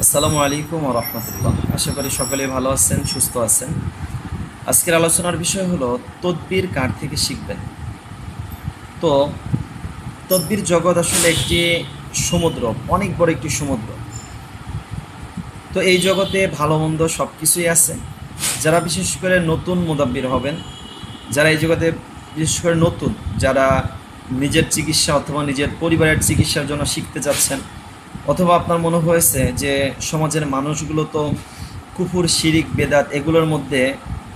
আসসালামু আলাইকুম রহমতুল্লাহ। আশা করি সকলে ভালো আছেন, সুস্থ আছেন। আজকের আলোচনার বিষয় হলো তদ্বির কার থেকে শিখবেন? তো, তদ্বির জগৎ আসলে একটি সমুদ্র, অনেক বড় একটি সমুদ্র। তো এই জগতে ভালো, মন্দ সব কিছুই আছে। যারা বিশেষ করে নতুন মোদাব্বির হবেন, যারা এই জগতে বিশেষ করে নতুন, যারা নিজের চিকিৎসা অথবা নিজের পরিবারের চিকিৎসার জন্য শিখতে চাচ্ছেন অথবা আপনার মনে হয়েছে যে সমাজের মানুষগুলো তো কুফুর, শিরিক, বেদাত এগুলোর মধ্যে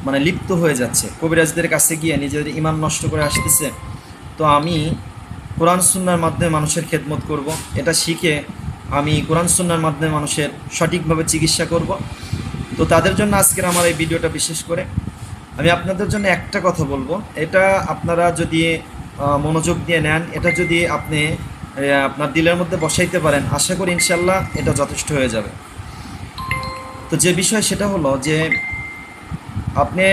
মানে লিপ্ত হয়ে যাচ্ছে। কবিরাজদের কাছে গিয়ে নিজেদের ইমান নষ্ট করে আসতেছে। তো আমি কোরআন, সুন্নার মাধ্যমে মানুষের খেদমত করব। এটা শিখে আমি কোরআন, সুন্নার মাধ্যমে মানুষের সঠিকভাবে চিকিৎসা করব। তো তাদের জন্য আজকের আমার এই ভিডিওটা বিশেষ করে। আমি আপনাদের জন্য একটা কথা বলব। এটা আপনারা যদি মনোযোগ দিয়ে নেন, এটা যদি আপনি আপনার দিলের মধ্যে বসাইতে পারেন। আশা করি ইনশাল্লাহ এটা যথেষ্ট হয়ে যাবে। তো যে বিষয় সেটা হলো যে, আপনি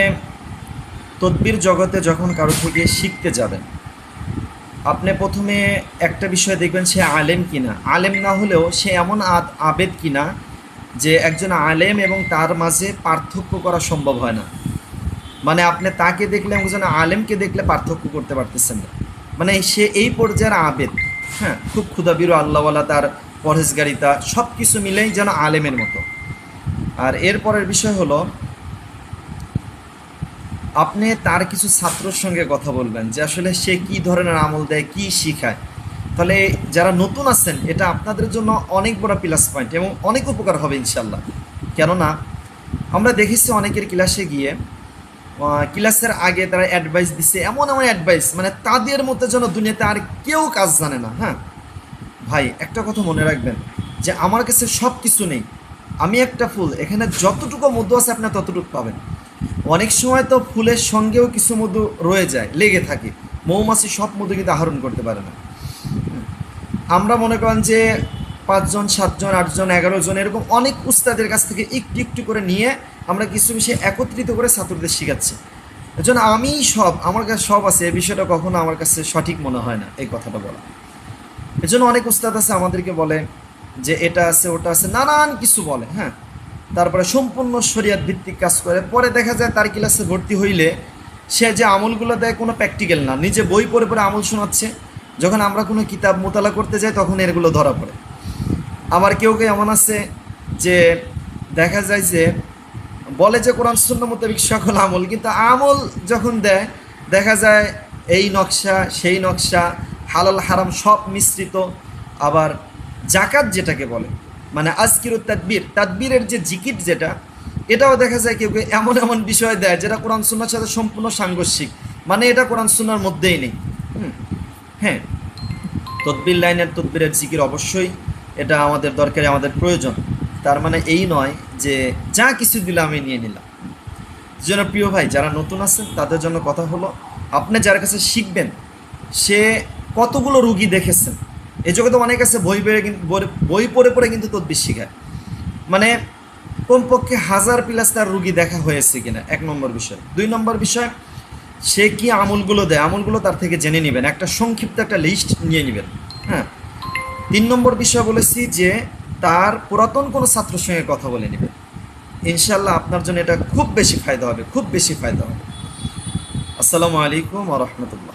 তদ্বির জগতে যখন কারও থেকে শিখতে যাবেন, আপনি প্রথমে একটা বিষয় দেখবেন সে আলেম কিনা। আলেম না হলেও সে এমন আবেদ কিনা যে একজন আলেম এবং তার মাঝে পার্থক্য করা সম্ভব হয় না। মানে আপনি তাকে দেখলে একজন আলেমকে দেখলে পার্থক্য করতে পারতেছেন না। মানে সে এই পর্যায়ের আবেদ। হ্যাঁ খুব ক্ষুদাবিরু আল্লাহওয়ালা তার পরহেজগারিতা সব কিছু মিলেই যেন আলেমের মতো। আর এরপরের বিষয় হলো, আপনি তার কিছু ছাত্রর সঙ্গে কথা বলবেন যে আসলে সে কি ধরনের আমল দেয়, কি শিখায়। তাহলে যারা নতুন আছেন, এটা আপনাদের জন্য অনেক বড় প্লাস পয়েন্ট এবং অনেক উপকার হবে ইনশাল্লাহ কেননা, আমরা দেখেছি অনেকের ক্লাসে গিয়ে ক্লাসের আগে তারা অ্যাডভাইস দিচ্ছে এমন এমন অ্যাডভাইস মানে তাদের মতো যেন দুনিয়াতে আর কেউ কাজ জানে না হ্যাঁ? ভাই, একটা কথা মনে রাখবেন, যে আমার কাছে সব কিছু নেই। আমি একটা ফুল, এখানে যতটুকু মধু আছে আপনি ততটুকু পাবেন। অনেক সময় তো ফুলের সঙ্গেও কিছু মধু রয়ে যায়, লেগে থাকে। মৌমাছি সব মধু কিন্তু আহরণ করতে পারে না। আমরা মনে করেন যে পাঁচজন, সাতজন, আটজন এগারো জন এরকম অনেক উস্তাদের কাছ থেকে একটু একটু করে নিয়ে আমরা কিছু বিষয় একত্রিত করে ছাত্রদের শেখাচ্ছি। এজন্য আমি সব, আমার কাছে সব আছে এই বিষয়টা কখনো আমার কাছে সঠিক মনে হয় না, এই কথাটা বলা। এজন্য অনেক উস্তাদ আছে আমাদেরকে বলে যে এটা আছে, ওটা আছে, নানান কিছু বলে হ্যাঁ। তারপরে সম্পূর্ণ শরিয়াত ভিত্তিক কাজ করে, পরে দেখা যায় তার ক্লাসে ভর্তি হইলে সে যে আমলগুলো দেয় কোনো প্র্যাকটিক্যাল না, নিজে বই পড়ে পড়ে আমল শোনাচ্ছে, যখন আমরা কোনো কিতাব মোতালা করতে যাই তখন এগুলো ধরা পড়ে। আবার কেউ কেউ এমন আছে যে দেখা যায় যে বলে যে কোরআন শূন্য মোতাবিক সকল আমল, কিন্তু আমল যখন দেয়, দেখা যায় এই নকশা, সেই নকশা, হালাল, হারাম সব মিশ্রিত। আবার জাকাত যেটাকে বলে মানে আজকির তাদবির, তাদবিরের যে জিকিট যেটা, এটাও দেখা যায় কেউ কেউ এমন এমন বিষয় দেয় যেটা কোরআন সুন্নার সাথে সম্পূর্ণ সাংঘর্ষিক। মানে এটা কোরআন সুন্নার মধ্যেই নেই। হ্যাঁ তদবির লাইনের তদবিরের জিকির অবশ্যই। এটা আমাদের দরকারি, আমাদের প্রয়োজন। তার মানে এই নয় যে যা কিছু দিলে আমি নিয়ে নিলাম। যেন প্রিয় ভাই, যারা নতুন আছেন, তাদের জন্য কথা হলো, আপনি যার কাছে শিখবেন, সে কতগুলো রুগী দেখেছেন। এই জগতে অনেক আছে, বই পড়ে বই- পড়ে পড়ে কিন্তু তদবির শিখায়। মানে কমপক্ষে হাজার প্লাস তার রুগী দেখা হয়েছে কিনা, এক নম্বর বিষয়। দুই নম্বর বিষয়, সে কি আমলগুলো দেয়? আমলগুলো তার থেকে জেনে নেবেন। একটা সংক্ষিপ্ত একটা লিস্ট নিয়ে নেবেন। তিন নম্বর বিষয় বলেছি যে তার পুরাতন কোনো ছাত্রের সঙ্গে কথা বলে নেবেন ইনশাল্লাহ আপনার জন্য এটা খুব বেশি ফায়দা হবে, খুব বেশি ফায়দা হবে। আসসালামু আলাইকুম রহমতুল্লাহ।